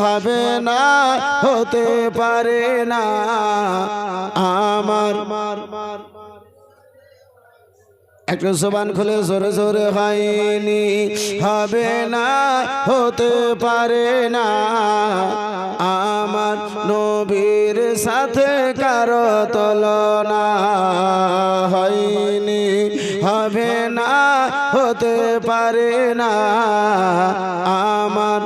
হবে না, হতে পারে না। আমার একটু জবান খুলে জোরে জোরে হয়নি, হবে না, হতে পারে না। আমার নবীর সাথে কারও তুলনা হয়নি, হবে না, হতে পারে না। আমার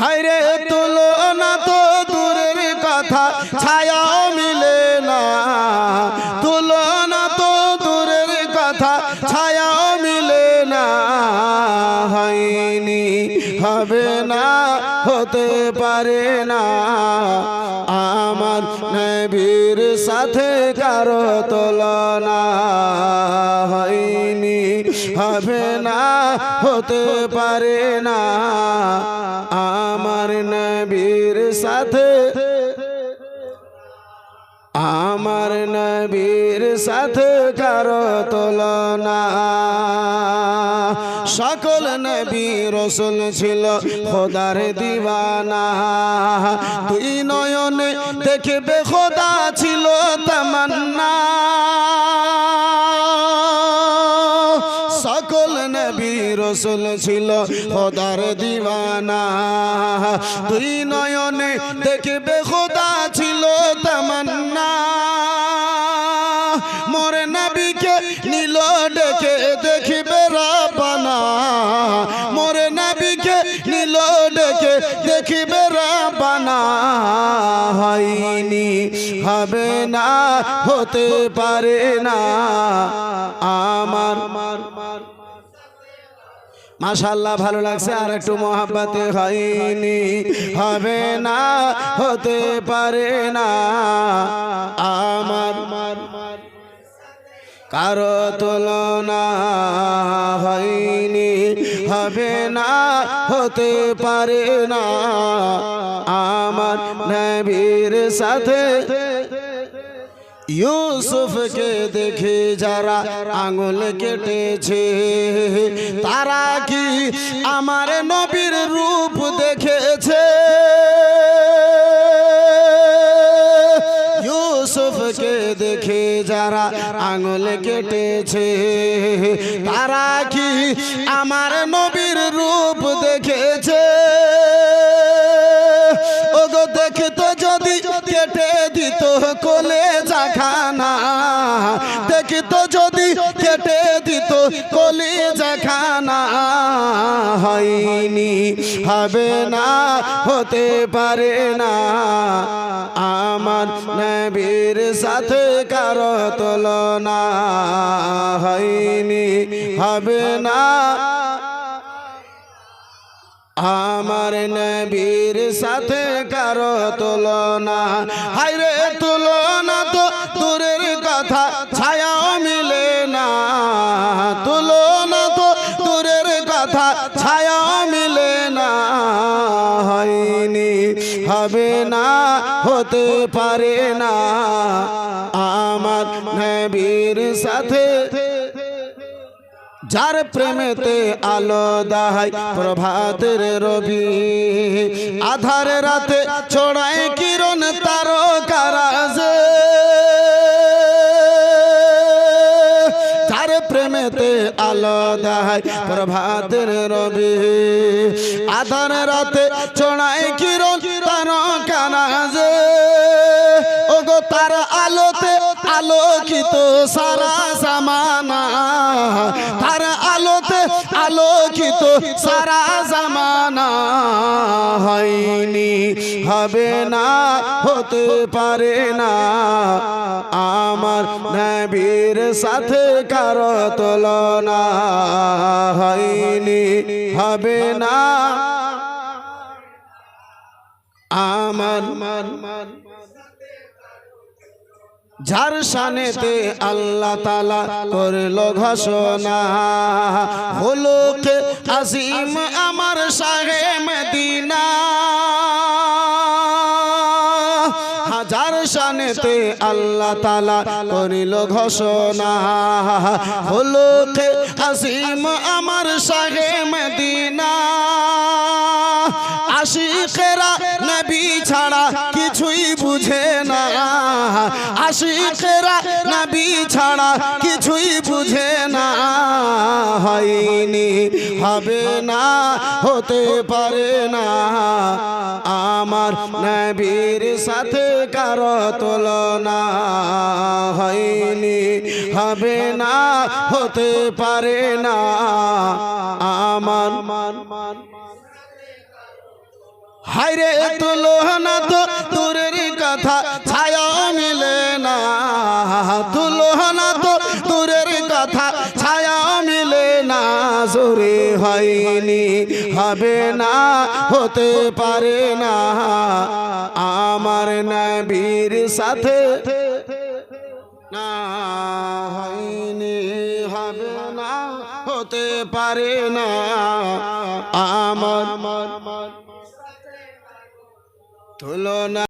হায়রে তুলনা তো দূরের কথা ছায়াও মিলে না। তুলনা তো দূরের কথা ছায়াও মিলে না। হয়নি, হবে না, হতে পারে না। আমার নবীর সাথে কারও তুলনা হয়নি, হবে না, হতে পারে না। নবীর সাথে, আমার নবীর সাথে কারও তুলনা। সকল নবী রসুল ছিল খোদার দিওয়ানা তুই নয়নে দেখবে খোদা ছিল তামান্না। সকল নবী রসুল ছিল খোদার দিওয়ানা। তুই নয়নে দেখবে খোদা ছিল তামান্না। মোর নবীকে নীল ডেকে দেখবে রাবানা মোর নবীকে নীল ডেকে দেখবে রাবানা হয়নি, হবে না, হতে পারে না। আমার মাশাল্লাহ ভালো লাগছে। আর একটু মহাব্বাতে হয়নি। হবে না, হতে পারে না। আমার কারও তুলনা হয়নি। হবে না, হতে পারে না। আমার নবীর সাথে ইউসুফকে দেখে যারা আঙুল কেটেছে, তারা কি আমার নবীর রূপ দেখেছে? ইউসুফকে দেখে যারা আঙুল কেটেছে, তারা কি আমার নবীর রূপ দেখেছে? ওগো দেখতো যদি কেটে দিত কোলে হবে না, হতে পারে না। আমার নবীর সাথে কারও তুলনা হয়নি, হবে না। আমার নবীর সাথে কারও তুলনা হাইরে তুলনা তো দূরের কথা ছায়াও মিলে না। তুলনা তো দূরের কথা ছায়াও হবে না, হতে পারে না। আমার নবীর সাথে যার প্রেমেতে আলো দাহাই, প্রভাতের রবি। আধার রাতে ছড়ায় কিরণ তার কারাজে যার প্রেমেতে আলো দাহাই, প্রভাতের রবি। আধার রাতে ছড়ায় আলোকিত সারা জামানা তার আলোতে আলোকিত সারা জামানা হয়নি হবে না হতে পারে না। আমার নবীর সাথে কারও তুলনা হয়নি হবে না। আমার যার শানেতে আল্লাহ তালা করল ঘোষণা হলো কে আজিম আমার শাহে মদিনা। হাজার শানেতে আল্লাহ তালা করিল ঘোষণা হলো কে আজিম আমার শাহে মদিনা। আশিকেরা নবী ছাড়া কিছুই বুঝে আশিকেরা নবী ছাড়া কিছুই বুঝে না হয়নি। হবে না, হতে পারে না। আমার নবীর সাথে কারও তুলনা হয়নি। হবে না, হতে পারে না। আমার হাইরে তুলো না তো দূরের কথা, ছায়া কথা ছায়া মিলে না জোরে হয়নি। হবে না হতে পারে না। আমার নবীর সাথে না হয়নি। হবে না হতে পারে না। আমার তুলনা